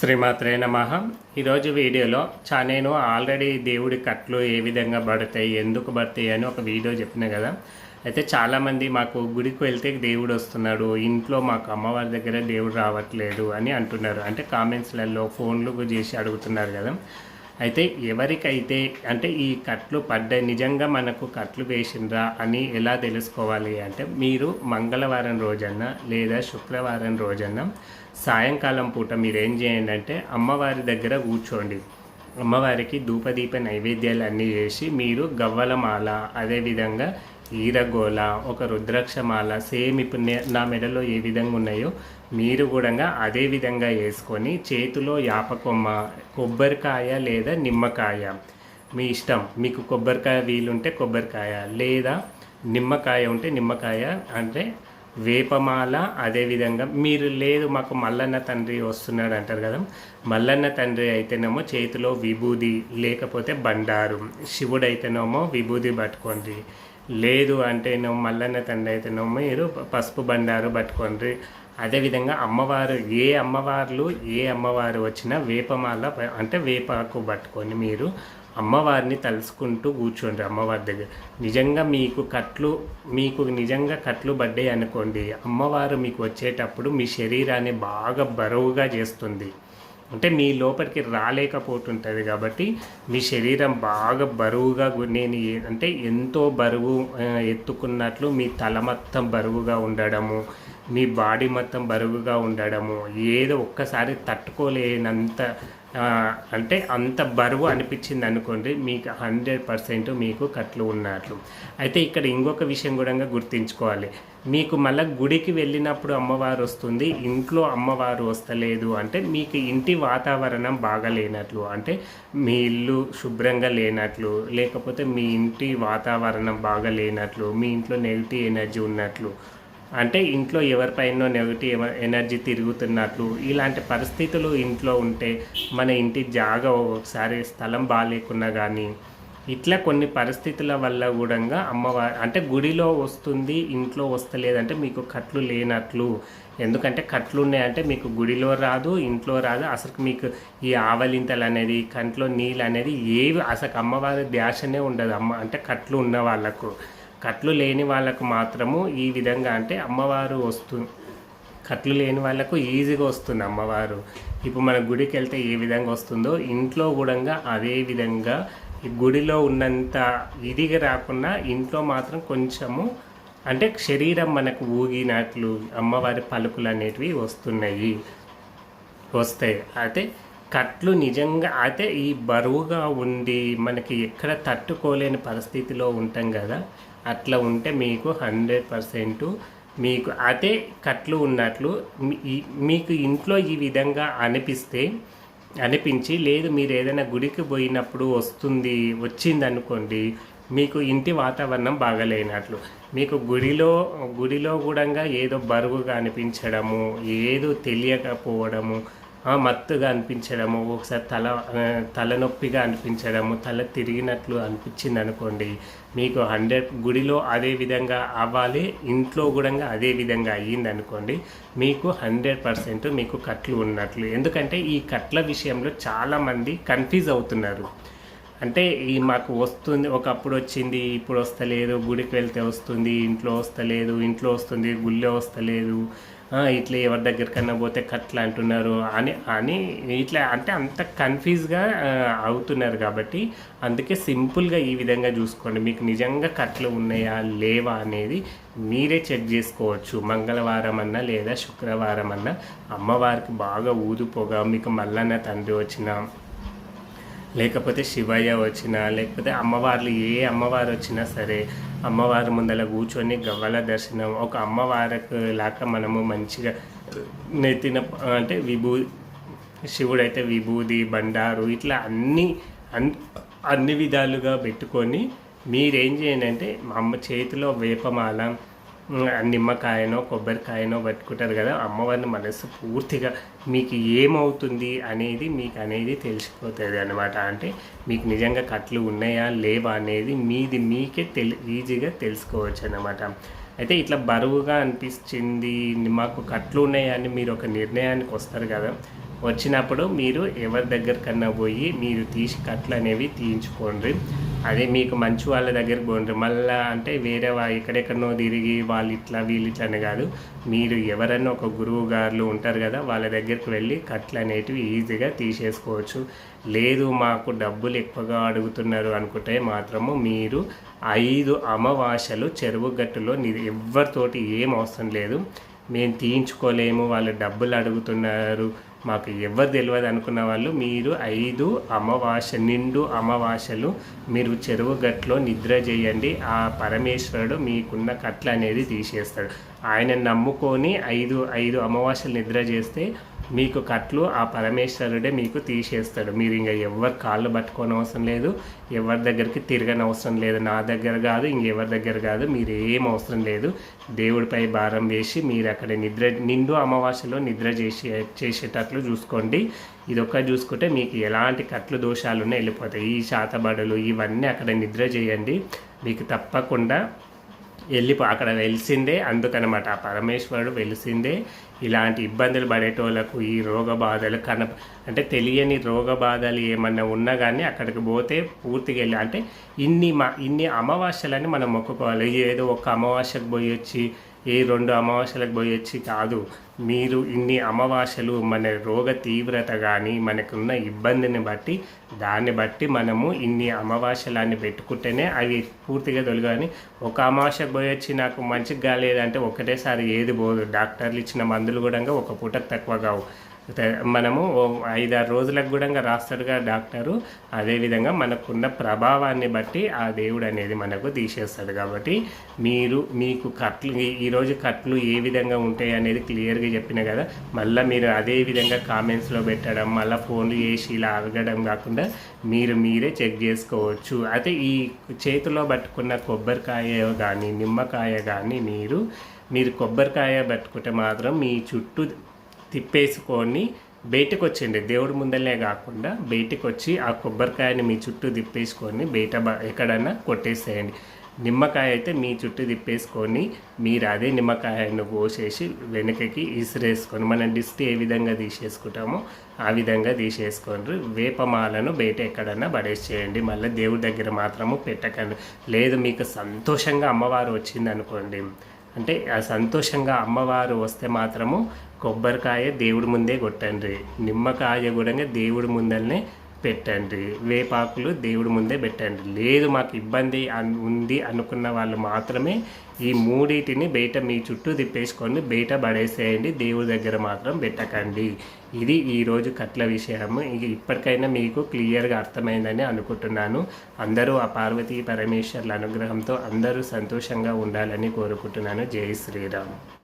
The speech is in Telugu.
శ్రీమాత్రే నమ. ఈరోజు వీడియోలో చా నేను ఆల్రెడీ దేవుడి కట్లు ఏ విధంగా పడతాయి ఎందుకు పడతాయి అని ఒక వీడియో చెప్పిన కదా. అయితే చాలామంది మాకు గుడికి వెళ్తే దేవుడు వస్తున్నాడు ఇంట్లో మాకు అమ్మవారి దగ్గర దేవుడు రావట్లేదు అని అంటున్నారు. అంటే కామెంట్స్లలో ఫోన్లు చేసి అడుగుతున్నారు కదా. అయితే ఎవరికైతే అంటే ఈ కట్లు పడ్డాయి నిజంగా మనకు కట్లు వేసిండ్రా అని ఎలా తెలుసుకోవాలి అంటే మీరు మంగళవారం రోజన్న లేదా శుక్రవారం రోజన్న సాయంకాలం పూట మీరు ఏం చేయండి అంటే అమ్మవారి దగ్గర కూర్చోండి. అమ్మవారికి ధూపదీప నైవేద్యాలు అన్నీ చేసి మీరు గవ్వలమాల అదేవిధంగా ఈరగోల ఒక రుద్రాక్షమాల సేమ్ ఇప్పుడు నే- నా మెడలో ఏ విధంగా ఉన్నాయో మీరు కూడా అదే విధంగా వేసుకొని చేతిలో యాపకొమ్మ కొబ్బరికాయ లేదా నిమ్మకాయ. మీ ఇష్టం. మీకు కొబ్బరికాయ వీలుంటే కొబ్బరికాయ లేదా నిమ్మకాయ ఉంటే నిమ్మకాయ అంటే వేపమాల అదేవిధంగా మీరు లేదు మాకు మల్లన్న తండ్రి వస్తున్నాడు అంటారు కదా. మల్లన్న తండ్రి అయితేనేమో చేతిలో విభూది లేకపోతే బండారు. శివుడు అయితేనేమో విభూది పట్టుకోండి. లేదు అంటేనేమో మల్లన్న తండ్రి అయితేనేమో మీరు పసుపు బండారు పట్టుకోండి. అదేవిధంగా అమ్మవారు ఏ అమ్మవార్లు ఏ అమ్మవారు వచ్చినా వేపమాల అంటే వేపాకు పట్టుకొని మీరు అమ్మవారిని తలుసుకుంటూ కూర్చోండి అమ్మవారి దగ్గర. నిజంగా మీకు కట్లు మీకు నిజంగా కట్లు పడ్డాయి అనుకోండి అమ్మవారు మీకు వచ్చేటప్పుడు మీ శరీరాన్ని బాగా బరువుగా చేస్తుంది. అంటే మీ లోపలికి రాలేకపోతుంటుంది కాబట్టి మీ శరీరం బాగా బరువుగా నేను అంటే ఎంతో బరువు ఎత్తుకున్నట్లు మీ తల మొత్తం బరువుగా ఉండడము మీ బాడీ మొత్తం బరువుగా ఉండడము ఏదో ఒక్కసారి తట్టుకోలేనంత అంటే అంత బరువు అనిపించింది అనుకోండి మీకు హండ్రెడ్ పర్సెంట్ మీకు కట్లు ఉన్నట్లు. అయితే ఇక్కడ ఇంకొక విషయం కూడా గుర్తించుకోవాలి. మీకు మళ్ళీ గుడికి వెళ్ళినప్పుడు అమ్మవారు వస్తుంది ఇంట్లో అమ్మవారు వస్తలేదు అంటే మీకు ఇంటి వాతావరణం బాగా లేనట్లు అంటే మీ ఇల్లు శుభ్రంగా లేనట్లు లేకపోతే మీ ఇంటి వాతావరణం బాగా లేనట్లు మీ ఇంట్లో నెగిటివ్ ఎనర్జీ ఉన్నట్లు అంటే ఇంట్లో ఎవరిపైనో నెగిటివ్ ఎనర్జీ తిరుగుతున్నట్లు ఇలాంటి పరిస్థితులు ఇంట్లో ఉంటే మన ఇంటి జాగా ఒకసారి స్థలం బాగాలేకున్నా కానీ ఇట్లా కొన్ని పరిస్థితుల వల్ల కూడా అమ్మవారి అంటే గుడిలో వస్తుంది ఇంట్లో వస్తలేదంటే మీకు కట్లు లేనట్లు. ఎందుకంటే కట్లు ఉన్నాయంటే మీకు గుడిలో రాదు ఇంట్లో రాదు. అసలు మీకు ఈ ఆవలింతలు అనేది కంట్లో నీళ్ళు అనేది ఏవి అసలు అమ్మవారి ధ్యాసనే ఉండదు అమ్మ అంటే కట్లు ఉన్న వాళ్ళకు. కట్లు లేని వాళ్ళకు మాత్రము ఈ విధంగా అంటే అమ్మవారు వస్తు కట్లు లేని వాళ్ళకు ఈజీగా వస్తుంది అమ్మవారు. ఇప్పుడు మన గుడికి వెళ్తే ఏ విధంగా వస్తుందో ఇంట్లో కూడా అదే విధంగా ఈ గుడిలో ఉన్నంత ఇదిగా రాకుండా ఇంట్లో మాత్రం కొంచెము అంటే శరీరం మనకు ఊగినట్లు అమ్మవారి పలుకులు అనేటివి వస్తున్నాయి వస్తాయి. అయితే కట్లు నిజంగా అయితే ఈ బరువుగా ఉండి మనకి ఎక్కడ తట్టుకోలేని పరిస్థితిలో ఉంటాం కదా అట్లా ఉంటే మీకు హండ్రెడ్ పర్సెంట్ మీకు అదే కట్లు ఉన్నట్లు మీకు ఇంట్లో ఈ విధంగా అనిపిస్తే అనిపించి లేదు మీరు ఏదైనా గుడికి పోయినప్పుడు వస్తుంది వచ్చింది అనుకోండి మీకు ఇంటి వాతావరణం బాగలేనట్లు. మీకు గుడిలో గుడిలో కూడా ఏదో బరువుగా అనిపించడము ఏదో తెలియకపోవడము మత్తుగా అనిపించడము ఒకసారి తల తలనొప్పిగా అనిపించడము తల తిరిగినట్లు అనిపించింది అనుకోండి మీకు హండ్రెడ్ గుడిలో అదే విధంగా అవ్వాలి ఇంట్లో కూడా అదే విధంగా అయ్యింది అనుకోండి మీకు హండ్రెడ్ పర్సెంట్ మీకు కట్లు ఉన్నట్లు. ఎందుకంటే ఈ కట్ల విషయంలో చాలామంది కన్ఫ్యూజ్ అవుతున్నారు. అంటే ఈ మాకు వస్తుంది ఒకప్పుడు వచ్చింది ఇప్పుడు వస్తలేదు గుడికి వెళ్తే వస్తుంది ఇంట్లో వస్తలేదు ఇంట్లో వస్తుంది గుళ్ళో వస్తలేదు ఇట్లా ఎవరి దగ్గరికన్నా పోతే కట్ల అంటున్నారు అని అని ఇట్లా అంటే అంత కన్ఫ్యూజ్గా అవుతున్నారు కాబట్టి అందుకే సింపుల్గా ఈ విధంగా చూసుకోండి. మీకు నిజంగా కట్లు ఉన్నాయా లేవా అనేది మీరే చెక్ చేసుకోవచ్చు. మంగళవారం అన్నా లేదా శుక్రవారం అన్నా అమ్మవారికి బాగా ఊదుపోగా మీకు మల్లన్న తండ్రి వచ్చిన లేకపోతే శివయ్య వచ్చినా లేకపోతే అమ్మవార్లు ఏ అమ్మవారు వచ్చినా సరే అమ్మవారి ముందర కూర్చొని గవ్వల దర్శనం. ఒక అమ్మవారికి లాగా మనము మంచిగా నెత్తిన అంటే విభూ శివుడైతే విభూది బండారు ఇట్లా అన్ని అన్ అన్ని విధాలుగా పెట్టుకొని మీరేం చేయండి అంటే మా అమ్మ చేతిలో వేపమాల నిమ్మకాయనో కొబ్బరికాయనో పట్టుకుంటారు కదా అమ్మవారిని మనసు పూర్తిగా మీకు ఏమవుతుంది అనేది మీకు అనేది తెలిసిపోతుంది అనమాట అంటే మీకు నిజంగా కట్లు ఉన్నాయా లేవా అనేది మీది మీకే తెలి ఈజీగా తెలుసుకోవచ్చు అనమాట అయితే ఇట్లా బరువుగా అనిపించింది మాకు కట్లు ఉన్నాయని మీరు ఒక నిర్ణయానికి వస్తారు కదా వచ్చినప్పుడు మీరు ఎవరి దగ్గరకన్నా పోయి మీరు తీసి కట్లు అనేవి తీయించుకోండి. అదే మీకు మంచి వాళ్ళ దగ్గర పోండి. మళ్ళా అంటే వేరే వా ఎక్కడెక్కడనో తిరిగి వాళ్ళు ఇట్లా వీళ్ళు ఇట్లా అని కాదు. మీరు ఎవరన్నా ఒక గురువు గారులు ఉంటారు కదా వాళ్ళ దగ్గరికి వెళ్ళి కట్లు అనేటివి ఈజీగా తీసేసుకోవచ్చు. లేదు మాకు డబ్బులు ఎక్కువగా అడుగుతున్నారు అనుకుంటే మాత్రము మీరు ఐదు అమావాసలు చెరువు గట్టులో ఎవరితోటి ఏం అవసరం లేదు. మేము తీయించుకోలేము వాళ్ళు డబ్బులు అడుగుతున్నారు. మాకు ఎవరు తెలియదు అనుకున్న వాళ్ళు మీరు ఐదు అమావాస నిండు అమావాసలు మీరు చెరువు గట్లో నిద్ర చేయండి. ఆ పరమేశ్వరుడు మీకున్న కట్ల అనేది తీసేస్తాడు. ఆయన నమ్ముకొని ఐదు ఐదు అమావాస్యలు నిద్ర చేస్తే మీకు కట్లు ఆ పరమేశ్వరుడే మీకు తీసేస్తాడు. మీరు ఇంకా ఎవరు కాళ్ళు పట్టుకోని అవసరం లేదు ఎవరి దగ్గరికి తిరగని అవసరం లేదు. నా దగ్గర కాదు ఇంకెవరి దగ్గర కాదు మీరు ఏం అవసరం లేదు. దేవుడిపై భారం వేసి మీరు అక్కడ నిద్ర నిండు అమావాస్యలో నిద్ర చేసి చేసేటట్లు చూసుకోండి. ఇదొక్క చూసుకుంటే మీకు ఎలాంటి కట్లు దోషాలున్నా వెళ్ళిపోతాయి. ఈ శాతబడులు ఇవన్నీ అక్కడ నిద్ర చేయండి. మీకు తప్పకుండా వెళ్ళిపో అక్కడ వెలిసిందే అందుకనమాట. ఆ పరమేశ్వరుడు వెలిసిందే. ఇలాంటి ఇబ్బందులు పడేటోళ్ళకు ఈ రోగ బాధలు కన అంటే తెలియని రోగ బాధలు ఏమన్నా ఉన్నా కానీ అక్కడికి పోతే పూర్తిగా వెళ్ళి అంటే ఇన్ని మా ఇన్ని అమావాస్యలని మనం మొక్కుకోవాలి. ఏదో ఒక అమావాస్యకు పోయి వచ్చి ఏ రెండు అమావాస్యలకు పోయొచ్చి కాదు మీరు ఇన్ని అమావాస్యలు మన రోగ తీవ్రత కానీ మనకున్న ఇబ్బందిని బట్టి దాన్ని బట్టి మనము ఇన్ని అమావాస్యలాన్ని పెట్టుకుంటేనే అవి పూర్తిగా తొలగాని ఒక అమావాస్యకు పోయొచ్చి నాకు మంచిగా కాలేదంటే ఒకటేసారి ఏది పోదు. డాక్టర్లు ఇచ్చిన మందులు కూడా ఒక పూటకు తక్కువ కావు. మనము ఐదారు రోజులకు కూడా రాస్తాడుగా డాక్టరు. అదేవిధంగా మనకున్న ప్రభావాన్ని బట్టి ఆ దేవుడు అనేది మనకు తీసేస్తాడు కాబట్టి మీరు మీకు కట్లు ఈరోజు కట్లు ఏ విధంగా ఉంటాయి అనేది క్లియర్గా చెప్పిన కదా మళ్ళీ మీరు అదే విధంగా కామెంట్స్లో పెట్టడం మళ్ళీ ఫోన్లు చేసి ఇలా అడగడం కాకుండా మీరు మీరే చెక్ చేసుకోవచ్చు. అయితే ఈ చేతిలో పట్టుకున్న కొబ్బరికాయ కానీ నిమ్మకాయ కానీ మీరు మీరు కొబ్బరికాయ పట్టుకుంటే మాత్రం మీ చుట్టూ తిప్పేసుకొని బయటకు వచ్చిండి దేవుడి ముందలే కాకుండా బయటకు వచ్చి ఆ కొబ్బరికాయని మీ చుట్టూ తిప్పేసుకొని బయట ఎక్కడన్నా కొట్టేసేయండి. నిమ్మకాయ అయితే మీ చుట్టూ తిప్పేసుకొని మీరు అదే నిమ్మకాయను పోసేసి వెనుకకి ఇసిరేసుకొని మనం దిష్టి ఏ విధంగా తీసేసుకుంటామో ఆ విధంగా తీసేసుకోండి వేపమాలను బయట ఎక్కడన్నా పడేసేయండి. మళ్ళీ దేవుడి దగ్గర మాత్రము పెట్టకండి. లేదు మీకు సంతోషంగా అమ్మవారు వచ్చింది అనుకోండి అంటే ఆ సంతోషంగా అమ్మవారు వస్తే మాత్రము కొబ్బరికాయ దేవుడి ముందే కొట్టండి. నిమ్మకాయ కూడా దేవుడి ముందరనే పెట్టండి. వేపాకులు దేవుడి ముందే పెట్టండి. లేదు మాకు ఇబ్బంది ఉంది అనుకున్న వాళ్ళు మాత్రమే ఈ మూడింటిని బయట మీ చుట్టూ తిప్పేసుకొని బయట పడేసేయండి. దేవుడి దగ్గర మాత్రం పెట్టకండి. ఇది ఈరోజు కట్ల విషయము. ఇప్పటికైనా మీకు క్లియర్గా అర్థమైందని అనుకుంటున్నాను. అందరూ ఆ పార్వతీ పరమేశ్వర్ల అనుగ్రహంతో అందరూ సంతోషంగా ఉండాలని కోరుకుంటున్నాను. జై శ్రీరామ్.